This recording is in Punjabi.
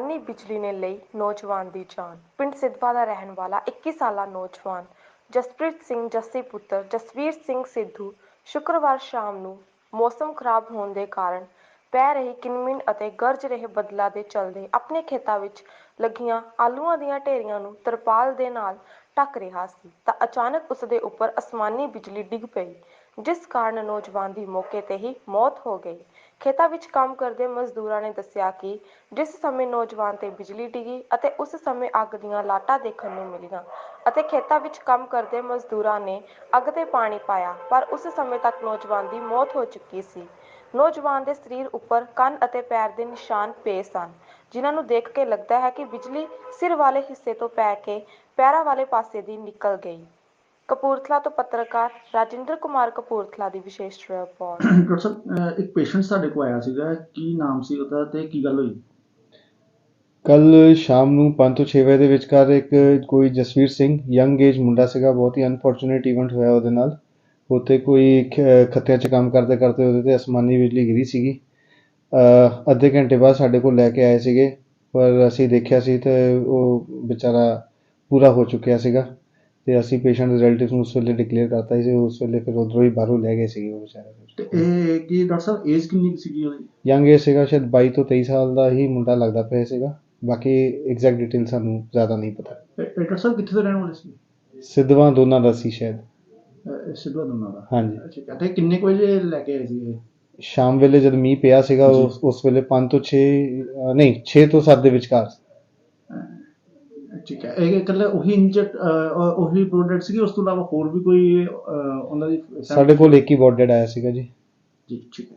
ਬਿਜਲੀ ਨੇ ਲਈ ਨੌਜਵਾਨ ਦੀ ਜਾਨ। ਪਿੰਡ ਸਿੱਧਵਾ ਦਾ ਰਹਿਣ ਵਾਲਾ 21 ਸਾਲਾ ਨੌਜਵਾਨ ਜਸਪ੍ਰੀਤ ਸਿੰਘ ਜੱਸੀ ਪੁੱਤਰ ਜਸਵੀਰ ਸਿੰਘ ਸਿੱਧੂ ਸ਼ੁੱਕਰਵਾਰ ਸ਼ਾਮ ਨੂੰ ਮੌਸਮ ਖਰਾਬ ਹੋਣ ਦੇ ਕਾਰਨ ਪੈ ਰਹੀ ਕਿਨਮਿਨ ਅਤੇ ਗਰਜ ਰਹੇ ਬੱਦਲਾਂ ਦੇ ਚਲਦੇ ਆਪਣੇ ਖੇਤਾਂ ਵਿੱਚ ਲੱਗੀਆਂ ਆਲੂਆਂ ਦੀਆਂ ਢੇਰੀਆਂ ਨੂੰ ਤਰਪਾਲ ਦੇ ਨਾਲ ਢੱਕ ਰਿਹਾ ਸੀ ਤਾਂ ਅਚਾਨਕ ਉਸ ਦੇ ਉੱਪਰ ਅਸਮਾਨੀ ਬਿਜਲੀ ਡਿੱਗ ਪਈ, ਜਿਸ ਕਾਰਨ ਨੌਜਵਾਨ ਦੀ ਮੌਕੇ ਤੇ ਹੀ ਮੌਤ ਹੋ ਗਈ। ਖੇਤਾਂ ਵਿੱਚ ਕੰਮ ਕਰਦੇ ਮਜ਼ਦੂਰਾਂ ਨੇ ਦੱਸਿਆ ਕਿ ਜਿਸ ਸਮੇਂ ਨੌਜਵਾਨ ਤੇ ਬਿਜਲੀ ਡਿੱਗੀ ਅਤੇ ਉਸ ਸਮੇਂ ਅੱਗ ਦੀਆਂ ਲਾਟਾਂ ਦੇਖਣ ਨੂੰ ਮਿਲੀਆਂ ਅਤੇ ਖੇਤਾਂ ਵਿੱਚ ਕੰਮ ਕਰਦੇ ਮਜ਼ਦੂਰਾਂ ਨੇ ਅੱਗ ਤੇ ਪਾਣੀ ਪਾਇਆ, ਪਰ ਉਸ ਸਮੇਂ ਤੱਕ ਨੌਜਵਾਨ ਦੀ ਮੌਤ ਹੋ ਚੁੱਕੀ ਸੀ। ਨੌਜਵਾਨ ਦੇ ਸਰੀਰ ਉੱਪਰ ਕੰਨ ਅਤੇ ਪੈਰ ਦੇ ਨਿਸ਼ਾਨ ਪਏ ਸਨ ਜਿਨ੍ਹਾਂ ਨੂੰ ਦੇਖ ਕੇ ਲੱਗਦਾ ਹੈ ਕਿ ਬਿਜਲੀ ਸਿਰ ਵਾਲੇ ਹਿੱਸੇ ਤੋਂ ਪੈ ਕੇ ਪੈਰਾਂ ਵਾਲੇ ਪਾਸੇ ਦੀ ਨਿਕਲ ਗਈ। ਕਪੂਰਥਲਾ ਤੋਂ ਪੱਤਰਕਾਰ ਰਾਜਿੰਦਰ ਕੁਮਾਰ ਕਪੂਰਥਲਾ ਦੀ ਵਿਸ਼ੇਸ਼ ਰਿਪੋਰਟ। ਡਾਕਟਰ ਸਾਹਿਬ ਇੱਕ ਪੇਸ਼ੈਂਟ ਸਾਡੇ ਕੋਲ ਆਇਆ ਸੀਗਾ ਕੀ ਨਾਮ ਸੀ ਉਹਦਾ ਤੇ ਕੀ ਗੱਲ ਹੋਈ? ਕੱਲ ਸ਼ਾਮ ਨੂੰ 5 ਤੋਂ 6 ਵਜੇ ਦੇ ਵਿਚਕਾਰ ਇੱਕ ਕੋਈ ਜਸਵੀਰ ਸਿੰਘ ਯੰਗ ਏਜ ਮੁੰਡਾ ਸੀਗਾ ਬਹੁਤ ਹੀ ਅਨਫੋਰਚੂਨੇਟ ਇਵੈਂਟ ਹੋਇਆ ਉਹਦੇ ਨਾਲ। ਉੱਥੇ ਕੋਈ ਖੱਤਿਆਂ 'ਚ ਕੰਮ ਕਰਦੇ ਕਰਦੇ ਉਹਦੇ ਤੇ ਅਸਮਾਨੀ ਬਿਜਲੀ ਗਿਰੀ ਸੀਗੀ। ਅੱਧੇ ਘੰਟੇ ਬਾਅਦ ਸਾਡੇ ਕੋਲ ਲੈ ਕੇ ਆਏ ਸੀਗੇ ਪਰ ਅਸੀਂ ਦੇਖਿਆ ਸੀ ਤੇ ਉਹ ਵਿਚਾਰਾ ਪੂਰਾ ਹੋ ਚੁੱਕਿਆ ਸੀਗਾ ਤੇ ਅਸੀਂ ਪੇਸ਼ੈਂਟ ਰਿਲੇਟਿਵਸ ਨੂੰ ਉਸ ਵੇਲੇ ਡਿਕਲੇਅਰ ਕਰਤਾ ਸੀ ਉਸ ਵੇਲੇ ਫਿਰ ਉਧਰੋਂ ਹੀ ਬਾਹਰੋਂ ਲੈ ਗਏ ਸੀਗੇ ਉਹ ਵਿਚਾਰਾ ਤੇ ਇਹ ਕੀ ਡਾਕਟਰ ਸਾਹਿਬ ਏਜ ਕਿੰਨੀ ਸੀਗੀ ਉਹਦੀ? ਯੰਗ ਏਜ ਸੀਗਾ ਸ਼ਾਇਦ 22 ਤੋਂ 23 ਸਾਲ ਦਾ ਹੀ ਮੁੰਡਾ ਲੱਗਦਾ ਪਿਆ ਸੀਗਾ ਬਾਕੀ ਐਗਜ਼ੈਕਟ ਡਿਟੇਲ ਸਾਨੂੰ ਜ਼ਿਆਦਾ ਨਹੀਂ ਪਤਾ। ਡਾਕਟਰ ਸਾਹਿਬ ਕਿੱਥੇ ਦੇ ਰਹਿਣ ਵਾਲੇ ਸੀ? ਸਿੱਧਵਾਂ ਦੋਨਾਂ ਦਾ ਸੀ ਸ਼ਾਇਦ। ਅਹ ਸਿੱਧਵਾ ਦੰਨਾ ਦਾ ਹਾਂਜੀ। ਹੈ ਤੇ ਕਿੰਨੇ ਕੁ ਵਜੇ ਲੈ ਕੇ ਆਏ ਸੀ ਇਹ ਸ਼ਾਮ ਵੇਲੇ ਜਦ ਮੀਂਹ ਪਿਆ ਸੀਗਾ ਜੀ। ਉਸ ਉਸ ਵੇਲੇ 5 ਤੋਂ 6 ਨਹੀਂ 6 ਤੋਂ 7 ਦੇ ਵਿਚਕਾਰ। ਅਹ ਠੀਕ ਹੈ। ਇਹ ਇਕੱਲੇ ਉਹੀ ਇੰਜਟ ਉਹੀ ਪ੍ਰੋਡਕਟ ਸੀਗੀ ਉਸ ਤੋਂ ਇਲਾਵਾ ਹੋਰ ਵੀ ਕੋਈ ਅਹ, ਉਹਨਾਂ ਦੀ ਸਾਡੇ ਕੋਲ ਇੱਕ ਹੀ ਬੋਡਡ ਆਇਆ ਸੀਗਾ ਜੀ। ਜੀ ਠੀਕ ਹੈ।